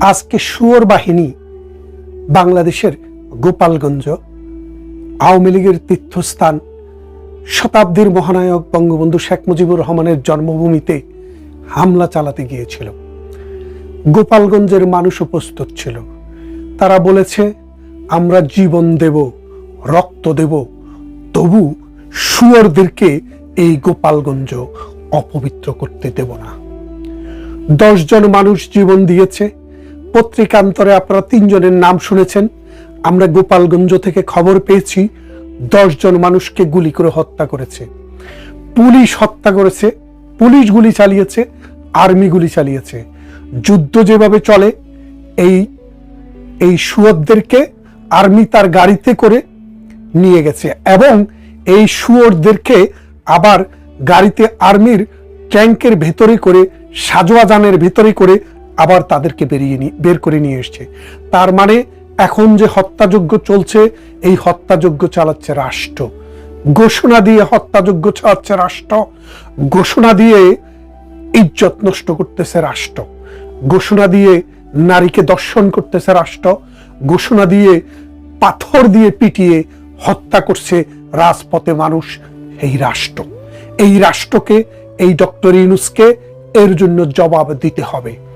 আজকে সুয়র বাহিনী বাংলাদেশের গোপালগঞ্জ, আওয়ামী লীগের তীর্থস্থান, শতাব্দীর মহানায়ক বঙ্গবন্ধু শেখ মুজিবুর রহমানের জন্মভূমিতে হামলা চালাতে গিয়েছিল। গোপালগঞ্জের মানুষ উপস্থিত ছিল। তারা বলেছে, আমরা জীবন দেব, রক্ত দেব, তবু সুয়রদেরকে এই গোপালগঞ্জ অপবিত্র করতে দেব না। দশজন মানুষ জীবন দিয়েছে। পত্রিকান্তরে আপনারা তিনজনের নাম শুনেছেন। আমরা গোপালগঞ্জ থেকে খবর পেয়েছি, দশজন মানুষকে গুলি করে হত্যা করেছে। পুলিশ হত্যা করেছে, পুলিশ গুলি চালিয়েছে, আর্মি গুলি চালিয়েছে। যুদ্ধ যেভাবে চলে, এই এই শুয়োরদেরকে আর্মি তার গাড়িতে করে নিয়ে গেছে এবং এই শুয়োরদেরকে আবার গাড়িতে আর্মির ট্যাঙ্কের ভেতরে করে সাজোয়া যানের ভেতরে করে আবার তাদেরকে বেরিয়ে নি বের করে নিয়ে এসছে। তার মানে এখন যে হত্যাযজ্ঞ চলছে, এই হত্যাযজ্ঞ চালাচ্ছে রাষ্ট্র। ঘোষণা দিয়ে হত্যাযজ্ঞ চালাচ্ছে রাষ্ট্র। ঘোষণা দিয়ে ইজ্জত নষ্ট করতেছে রাষ্ট্র। ঘোষণা দিয়ে নারীকে দর্শন করতেছে রাষ্ট্র। ঘোষণা দিয়ে পাথর দিয়ে পিটিয়ে হত্যা করছে রাজপথে মানুষ এই রাষ্ট্র। এই রাষ্ট্রকে, এই ডক্টর ইউনুসকে এর জন্য জবাব দিতে হবে।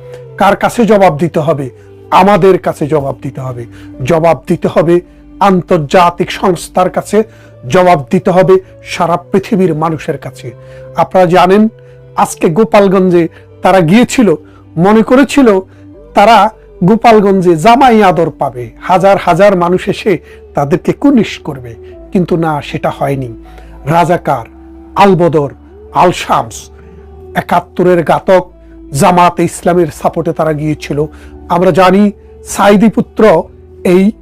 কার কাছে জবাব দিতে হবে? আমাদের কাছে জবাব দিতে হবে। জবাব দিতে হবে আন্তর্জাতিক সংস্থার কাছে। জবাব দিতে হবে সারা পৃথিবীর মানুষের কাছে। আপনারা জানেন, আজকে গোপালগঞ্জে তারা গিয়েছিল। মনে করেছিল তারা গোপালগঞ্জে জামাই আদর পাবে। হাজার হাজার মানুষ এসে তাদেরকে কুনিশ করবে। কিন্তু না, সেটা হয়নি। রাজাকার আলবদর আল শামস একাত্তরের ঘাতক জামাতে ইসলামের সাপোর্টে তারা গিয়েছিল। আমরা জানি সাইদি পুত্র এই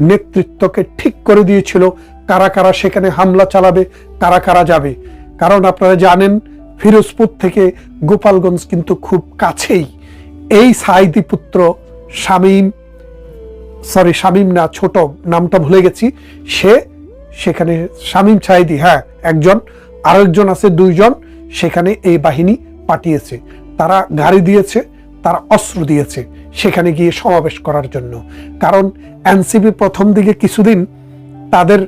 নেতৃত্বকে ঠিক করে দিয়েছিল। কারা কারা সেখানে হামলা চালাবে, কারা কারা যাবে? কারণ আপনারা জানেন, ফিরোজপুর থেকে গোপালগঞ্জ কিন্তু খুব কাছেই। এই সাইদি পুত্র শামীম সরি শামীম না, ছোট, নামটা ভুলে গেছি। সে সেখানে, শামীম সাইদি হ্যাঁ একজন। আরেকজন আছে, দুইজন। সেখানে এই বাহিনী পাঠিয়েছে। তারা গাড়ি দিয়েছে, তারা অস্ত্র দিয়েছে সেখানে গিয়ে সমাবেশ করার জন্য। কারণ এনসিপি প্রথম দিকে কিছুদিন তাদের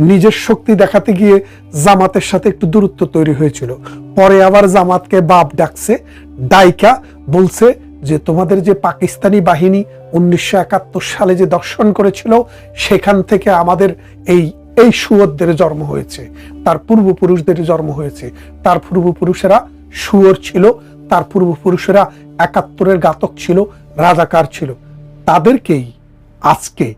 নিজের শক্তি দেখাতে গিয়ে জামাতের সাথে একটু দূরত্ব তৈরি হয়েছিল। পরে আবার জামাতকে বাপ ডাকছে, ডাইকা বলছে যে, তোমাদের যে পাকিস্তানি বাহিনী উনিশশো একাত্তর সালে যে দর্শন করেছিল, সেখান থেকে আমাদের এই এই সুয়রদের জন্ম হয়েছে। তার পূর্বপুরুষদের জন্ম হয়েছে। তার পূর্বপুরুষেরা সুয়র ছিল তার পূর্বপুরুষেরা একাত্তরের ঘাতক ছিল, রাজাকার ছিল। তাদেরকেই আজকে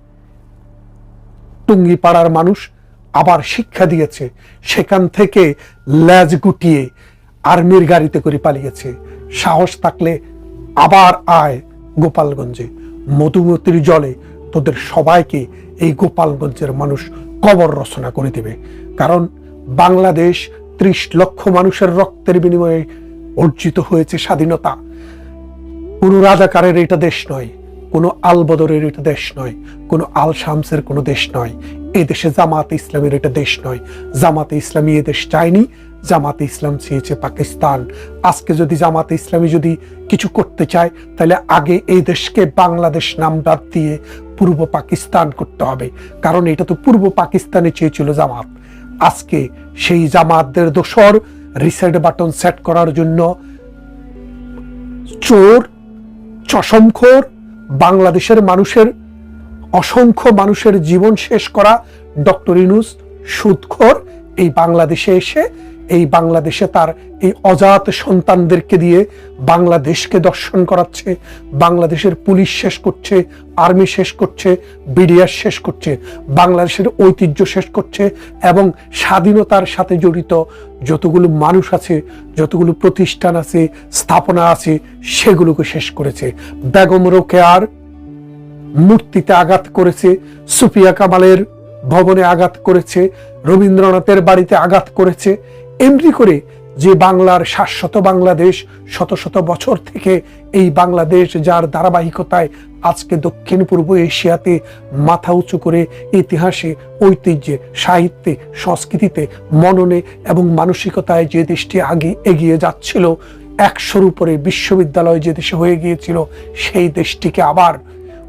টুঙ্গিপাড়ার মানুষ আবার শিক্ষা দিয়েছে। সেখান থেকে ল্যাজ গুটিয়ে আর্মির গাড়িতে করে পালিয়েছে। সাহস থাকলে আবার আয় গোপালগঞ্জে। মধুমতির জলে তোদের সবাইকে এই গোপালগঞ্জের মানুষ কবর রচনা করে দেবে। কারণ বাংলাদেশ ত্রিশ লক্ষ মানুষের রক্তের বিনিময়ে অর্জিত হয়েছে স্বাধীনতা। কোনো রাজাকারের এটা দেশ নয়, কোনো আলবদরের এটা দেশ নয়, কোনো আল শামসের কোনো দেশ নয়। এই দেশে জামাতে ইসলামের এটা দেশ নয়। জামাতে ইসলামী এ দেশ চায়নি, জামাতে ইসলাম চেয়েছে পাকিস্তান। আজকে যদি জামাতে ইসলামী যদি কিছু করতে চায়, তাহলে আগে এই দেশকে বাংলাদেশ নাম বাদ দিয়ে পূর্ব পাকিস্তান করতে হবে। কারণ এটা তো পূর্ব পাকিস্তানে চেয়েছিল জামাত। আজকে সেই জামাতদের দোসর রিসেট বাটন সেট করার জন্য চোর, চশমখোর, বাংলাদেশের মানুষের, অসংখ্য মানুষের জীবন শেষ করা ডক্টর ইনুস সুদখোর এই বাংলাদেশে এসে এই বাংলাদেশে তার এই অজাত সন্তানদেরকে দিয়ে বাংলাদেশকে দর্শন করাচ্ছে, বাংলাদেশের পুলিশ শেষ করছে, আর্মি শেষ করছে, বিডিআর শেষ করছে, বাংলাদেশের ঐতিহ্য শেষ করছে এবং স্বাধীনতার সাথে জড়িত যতগুলো মানুষ আছে, যতগুলো প্রতিষ্ঠান আছে, স্থাপনা আছে, সেগুলোকে শেষ করেছে। বেগম রোকেয়ার মূর্তিতে আঘাত করেছে, সুফিয়া কামালের ভবনে আঘাত করেছে, রবীন্দ্রনাথের বাড়িতে আঘাত করেছে এমনি করে যে বাংলার শাশ্বত বাংলাদেশ শত শত বছর থেকে এই বাংলাদেশ যার ধারাবাহিকতায় আজকে দক্ষিণ পূর্ব এশিয়াতে মাথা উঁচু করে ইতিহাসে, ঐতিহ্যে, সাহিত্যে, সংস্কৃতিতে, মননে এবং মানসিকতায় যে দেশটি আগে এগিয়ে যাচ্ছিল, একশোর উপরে বিশ্ববিদ্যালয় যে দেশে হয়ে গিয়েছিল, সেই দেশটিকে আবার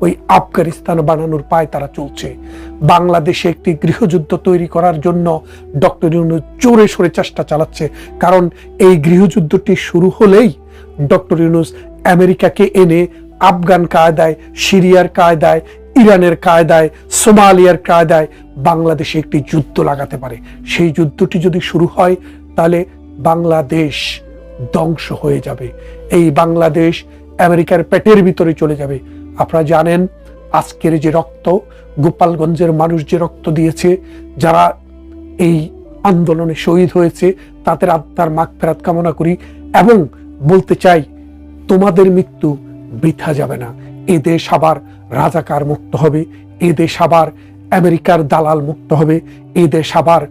ওই আফগানিস্তান বানানোর পায় তারা চলছে। বাংলাদেশে একটি গৃহযুদ্ধ তৈরি করার জন্য ডক্টর ইউনুস জোরে সোরে চেষ্টা চালাচ্ছে। কারণ এই গৃহযুদ্ধটি শুরু হলেই ডক্টর ইউনুস আমেরিকাকে এনে আফগান কায়দায়, সিরিয়ার কায়দায়, ইরানের কায়দায়, সোমালিয়ার কায়দায় বাংলাদেশে একটি যুদ্ধ লাগাতে পারে। সেই যুদ্ধটি যদি শুরু হয়, তাহলে বাংলাদেশ ধ্বংস হয়ে যাবে। এই বাংলাদেশ আমেরিকার পেটের ভিতরে চলে যাবে। আপনারা জানেন, আজকের যে রক্ত, গোপালগঞ্জের মানুষ যে রক্ত দিয়েছে, যারা এই আন্দোলনে শহীদ হয়েছে, তাদের আত্মার মাগ ফেরাত কামনা করি এবং বলতে চাই, তোমাদের মৃত্যু বৃথা যাবে না। এ দেশ আবার রাজাকার মুক্ত হবে, এ দেশ আবার আমেরিকার দালাল মুক্ত হবে, এ দেশ আবার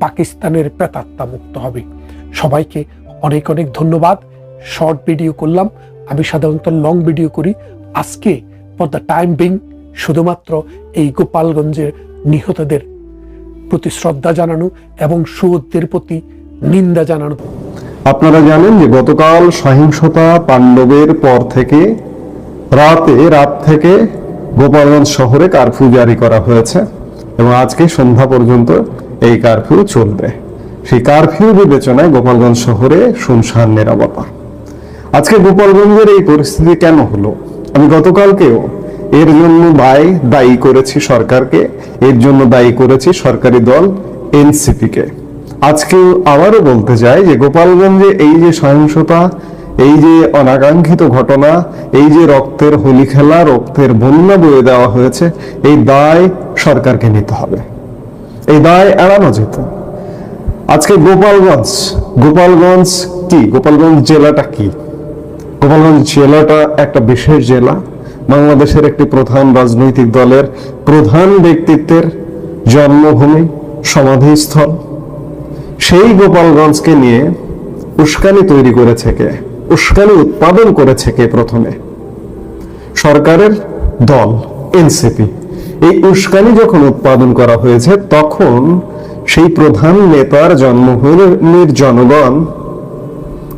পাকিস্তানের প্রেতাত্মা মুক্ত হবে। সবাইকে অনেক অনেক ধন্যবাদ। শর্ট ভিডিও করলাম। আমি সাধারণত লং ভিডিও করি। আজকে ফর দ্য টাইম বিং শুধুমাত্র এই গোপালগঞ্জের নিহতদের প্রতি শ্রদ্ধা জানানো এবং সুহৃদদের প্রতি নিন্দা জানানো। আপনারা জানেন যে গতকাল সহিংসতা পাণ্ডবের পর থেকে রাতে, রাত থেকে গোপালগঞ্জ শহরে কারফিউ জারি করা হয়েছে এবং আজকে সন্ধ্যা পর্যন্ত এই কারফিউ চলবে। সেই কারফিউ বিবেচনায় গোপালগঞ্জ শহরে শুনশান নিরাপত্তা। আজকে গোপালগঞ্জের এই পরিস্থিতি কেন হলো? আমি গতকালকেও এর জন্য দায়, দায়ী করেছি সরকারকে, এর জন্য দায়ী করেছি সরকারি দল এনসিপি কে আজকে আবারও বলতে চাই যে গোপালগঞ্জে এই যে সহিংসতা, এই যে অনাকাঙ্ক্ষিত ঘটনা, এই যে রক্তের হোলি খেলা, রক্তের বন্যা বয়ে দেওয়া হয়েছে, এই দায় সরকারকে নিতে হবে। এই দায় এড়ানো যেত। আজকে গোপালগঞ্জ গোপালগঞ্জ কি? গোপালগঞ্জ জেলাটা কি? গোপালগঞ্জ জেলাটা একটা বিশেষ জেলা। বাংলাদেশের একটি প্রধান রাজনৈতিক দলের প্রধান ব্যক্তিত্বের জন্মভূমি, সমাধিস্থল। সেই গোপালগঞ্জকে নিয়ে উস্কানি তৈরি করেছে কে? উস্কানি উৎপাদন করেছে কে প্রথমে? সরকারের দল, এনসিপি। এই উস্কানি যখন উৎপাদন করা হয়েছে, তখন সেই প্রধান নেতার জন্মভূমির জনগণ,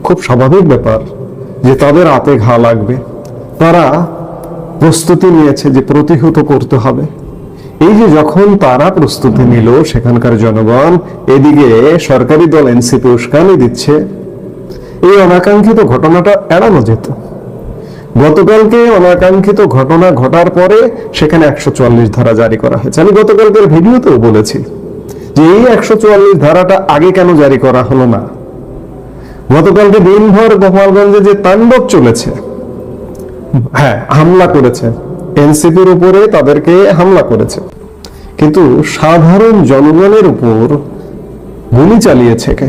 খুব স্বাভাবিক ব্যাপার যে তাদের হাতে ঘা লাগবে, তারা প্রস্তুতি নিয়েছে যে প্রতিহত করতে হবে। এই যে যখন তারা প্রস্তুতি নিল, সেখানকার জনগণ এদিকে সরকারি দল এনসিপি উস্কানি দিচ্ছে। এই অনাকাঙ্ক্ষিত ঘটনাটা এড়ানো যেত। গতকালকে অনাকাঙ্ক্ষিত ঘটনা ঘটার পরে সেখানে একশো চুয়াল্লিশ ধারা জারি করা হয়েছে। আমি গতকালকের ভিডিওতেও বলেছি যে এই একশো চুয়াল্লিশ ধারাটা আগে কেন জারি করা হলো না? গতকালকে দিনভর গোপালগঞ্জে যে তাণ্ডব চলেছে হ্যাঁ হামলা করেছে, এনসিপির উপরে তাদেরকে হামলা করেছে। কিন্তু সাধারণ জনগণের উপর গুলি চালিয়েছে কে?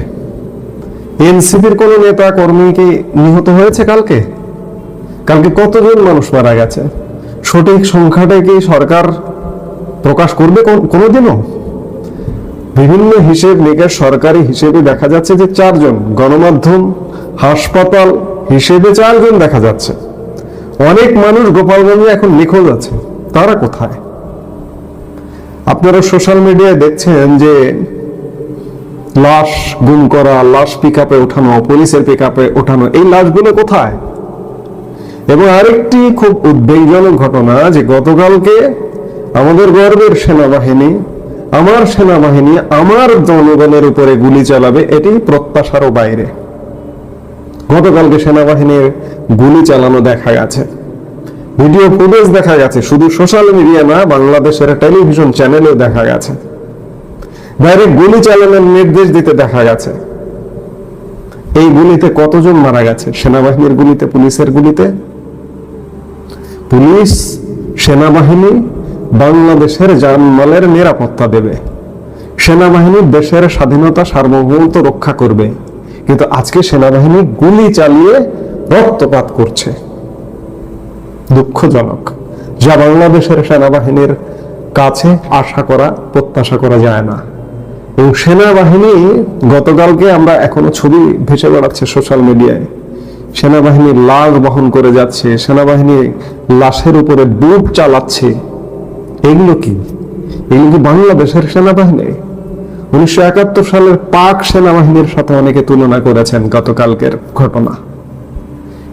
এনসিপির কোন নেতা কর্মী কি নিহত হয়েছে কালকে? কালকে কতজন মানুষ মারা গেছে? সঠিক সংখ্যাটা কি সরকার প্রকাশ করবে কোন- কোনোদিনও? বিভিন্ন হিসেব নিকেশ সরকারি হিসেবে দেখা যাচ্ছে যে চারজন গণমাধ্যম, হাসপাতাল হিসেবে চারজন দেখা যাচ্ছে। অনেক মানুষ গোপালগঞ্জে এখন নিখোঁজ আছে। তারা কোথায়? আপনারা সোশ্যাল মিডিয়ায় দেখছেন যে লাশ গুম করা, লাশ পিক আপে ওঠানো, পুলিশের পিক আপে ওঠানো, এই লাশগুলো কোথায়? এবং আরেকটি খুব উদ্বেগজনক ঘটনা যে গতকালকে আমাদের গর্বের সেনাবাহিনী আমার সেনাবাহিনী আমার জনগণের উপরে গুলি চালাবে এটি প্রত্যাশারও বাইরে। গতকালকে সেনাবাহিনীর গুলি চালানো দেখা গেছে। ভিডিও ফুটেজ দেখা গেছে, শুধু সোশ্যাল মিডিয়া না, বাংলাদেশের টেলিভিশন চ্যানেলেও দেখা গেছে। ডাইরেক্ট গুলি চালানোর নির্দেশ দিতে দেখা গেছে। এই গুলিতে কতজন মারা গেছে? সেনাবাহিনীর গুলিতে, পুলিশের গুলিতে? পুলিশ, সেনাবাহিনী বাংলাদেশের জানমালের নিরাপত্তা দেবে। সেনাবাহিনী দেশের স্বাধীনতা সার্বভৌমত্ব রক্ষা করবে। কিন্তু আজকে সেনাবাহিনী গুলি চালিয়ে রক্তপাত করছে। দুঃখজনক, যা বাংলাদেশের সেনাবাহিনীর কাছে আশা করা, প্রত্যাশা করা যায় না। এবং সেনাবাহিনী, গতকালকে আমরা এখনও ছবি ভেসে বেড়াচ্ছে সোশ্যাল মিডিয়ায়। সেনাবাহিনী লাশ বহন করে যাচ্ছে, সেনাবাহিনী লাশের উপরে ডুব চালাচ্ছে। এগুলো কি? এগুলো কি বাংলাদেশের সেনাবাহিনী? উনিশশো একাত্তর সালের পাক সেনাবাহিনীর সাথে অনেকে তুলনা করেছেন গতকালকের ঘটনা।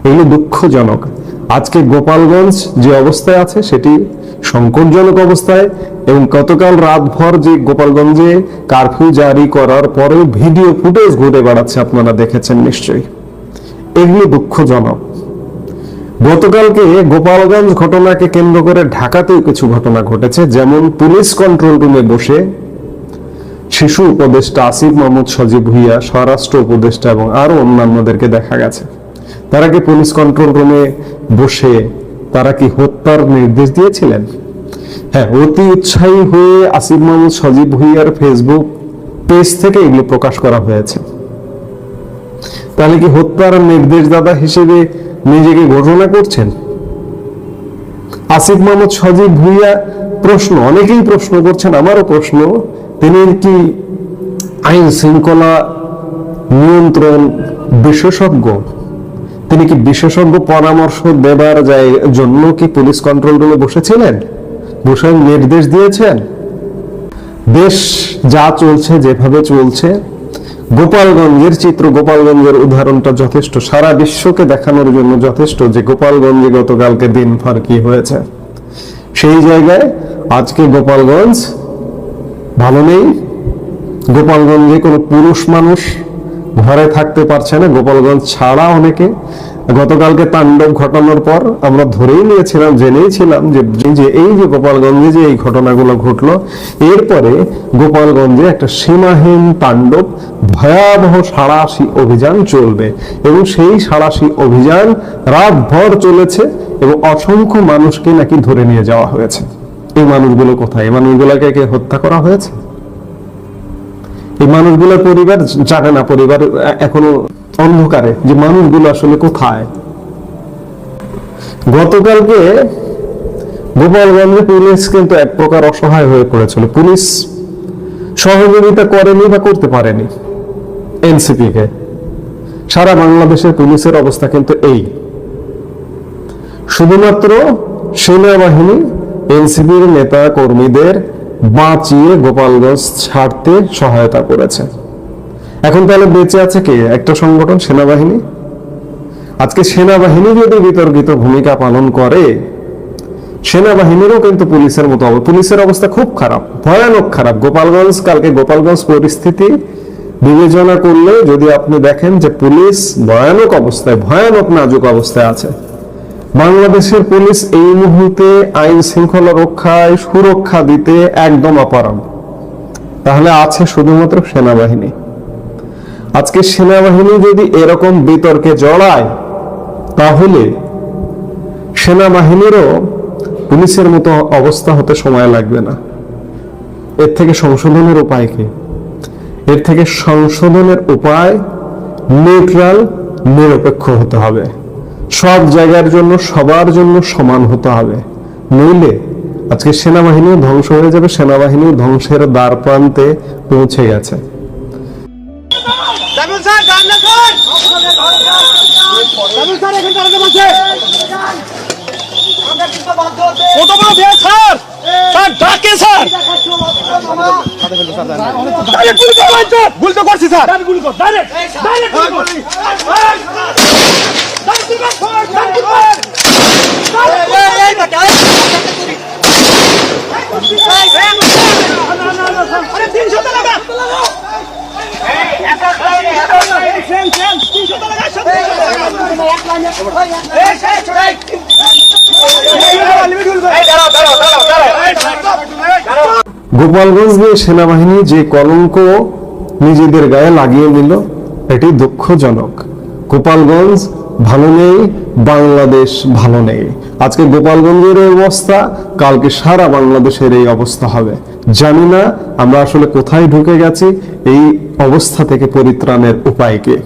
এগুলো দুঃখজনক। আজকে গোপালগঞ্জ যে অবস্থায় আছে, সেটি সংকটজনক অবস্থায় এবং গতকাল রাতভর যে গোপালগঞ্জে কারফিউ জারি করার পরেও ভিডিও ফুটেজ ঘুরে বেড়াচ্ছে, আপনারা দেখেছেন নিশ্চয়ই। এগুলো দুঃখজনক। গতকালকে গোপালগঞ্জ ঘটনাকে কেন্দ্র করে ঢাকাতেও কিছু ঘটনা ঘটেছে, যেমন পুলিশ কন্ট্রোল রুমে বসে শিশু উপদেষ্টা আসিফ মাহমুদ, সজীব ভুইয়া, স্বরাষ্ট্র উপদেষ্টা এবং আরও অন্যান্যদেরকে দেখা গেছে। তারা কি পুলিশ কন্ট্রোল রুমে বসে তারা কি হত্যার নির্দেশ দিয়েছিলেন? হ্যাঁ অতি উৎসাহী হয়ে আসিফ মাহমুদ, সজীব ভুইয়ার ফেসবুক পেজ থেকে এগুলো প্রকাশ করা হয়েছে। তাহলে কি হত্যার নির্দেশদাতা হিসেবে নিজেকে ঘোষণা করছেন? আসিফ মোহাম্মদ সজীব ভুইয়া প্রশ্ন, অনেকেই প্রশ্ন করছেন, আমারও প্রশ্ন, তিনি কি আইন শৃঙ্খলা নিয়ন্ত্রণ বিশেষজ্ঞ? তিনি কি বিশেষজ্ঞ পরামর্শ দেবার জন্য কি পুলিশ কন্ট্রোল রুমে বসেছিলেন? বসে নির্দেশ দিয়েছেন? দেশ যা চলছে, যেভাবে চলছে গোপালগঞ্জের চিত্র গোপালগঞ্জের উদাহরণটা যথেষ্ট। সারা বিশ্বকে দেখানোর জন্য যথেষ্ট যে গোপালগঞ্জে গতকালকে দিন ফার কি হয়েছে। সেই জায়গায় আজকে গোপালগঞ্জ ভালো নেই। গোপালগঞ্জে কোনো পুরুষ মানুষ ঘরে থাকতে পারছে না। গোপালগঞ্জ ছাড়া অনেকে গতকালকে তাণ্ডব ঘটানোর পর আমরা ধরেই নিয়েছিলাম জেনেইছিলাম যে যে এই যে গোপালগঞ্জে যে এই ঘটনাগুলো ঘটলো, এরপরে গোপালগঞ্জে একটা সীমাহীন তাণ্ডব ভয়াবহ সাড়াশি অভিযান চলবে এবং সেই সাড়াশি অভিযান রাতভর চলেছে এবং অসংখ্য মানুষকে নাকি ধরে নিয়ে যাওয়া হয়েছে। এই মানুষগুলো কোথায়? এই মানুষগুলোকে কে হত্যা করা হয়েছে? এই মানুষগুলোর পরিবার জানে না, পরিবার এখনও অন্ধকারে, যে মানুষগুলো আসলে কোথায়? গতকালকে গোপালগঞ্জে পুলিশ কিন্তু এক প্রকার অসহায় হয়ে পড়েছিল। পুলিশ সহযোগিতা করেনি বা করতে পারেনি এনসিপি কে সারা বাংলাদেশের পুলিশের অবস্থা কিন্তু এই। শুধুমাত্র সেনাবাহিনী, এনসিপির নেতা কর্মীদের বাঁচিয়ে গোপালগঞ্জ ছাড়তে সহায়তা করেছে। এখন তাহলে বেঁচে আছে কে? একটা সংগঠন, সেনাবাহিনী? আজকে সেনাবাহিনী যদি বিতর্কিত ভূমিকা পালন করে, সেনাবাহিনীরও কিন্তু পুলিশের মতো অব- পুলিশের অবস্থা খুব খারাপ, ভয়ানক খারাপ। গোপালগঞ্জ, কালকে গোপালগঞ্জ পরিস্থিতি বিবেচনা করলে যদি আপনি দেখেন যে পুলিশ ভয়ানক অবস্থায়, ভয়ানক নাজুক অবস্থায় আছে। বাংলাদেশের পুলিশ এই মুহূর্তে আইন শৃঙ্খলা রক্ষায় সুরক্ষা দিতে একদম অপারগ। তাহলে আছে শুধুমাত্র সেনাবাহিনী। আজকে সেনাবাহিনী যদি এরকম বিতর্কে জড়ায়, তাহলে সেনাবাহিনীরও পুলিশের মতো অবস্থা হতে সময় লাগবে না। এর থেকে সংশোধনের উপায় কি? এর থেকে সংশোধনের উপায় নিউট্রাল, নিরপেক্ষ হতে হবে। সব জায়গার জন্য, সবার জন্য সমান হতে হবে। নইলে আজকে সেনাবাহিনীও ধ্বংস হয়ে যাবে, সেনাবাহিনীও ধ্বংসের দ্বার প্রান্তে পৌঁছে গেছে। কত বড় স্যার। স্যার ডাকে স্যার। গুলি তো করছি স্যার। ডাইরেক্ট গুলি কর ডাইরেক্ট ডাইরেক্ট গুলি কর ডাইরেক্ট গুলি কর ডাইরেক্ট গুলি কর আরে তিনশো টাকা তিনশো গোপালগঞ্জ সেনাবাহিনী যে কলঙ্ক নিজেদের গায়ে লাগিয়ে নিল এটি দুঃখজনক। গোপালগঞ্জ ভালো নেই, বাংলাদেশ ভালো নেই। আজকে গোপালগঞ্জের এই অবস্থা, কালকে সারা বাংলাদেশের এই অবস্থা হবে। জানি না আমরা আসলে কোথায় ঢুকে গেছি, এই অবস্থা থেকে পরিত্রাণের উপায় কি?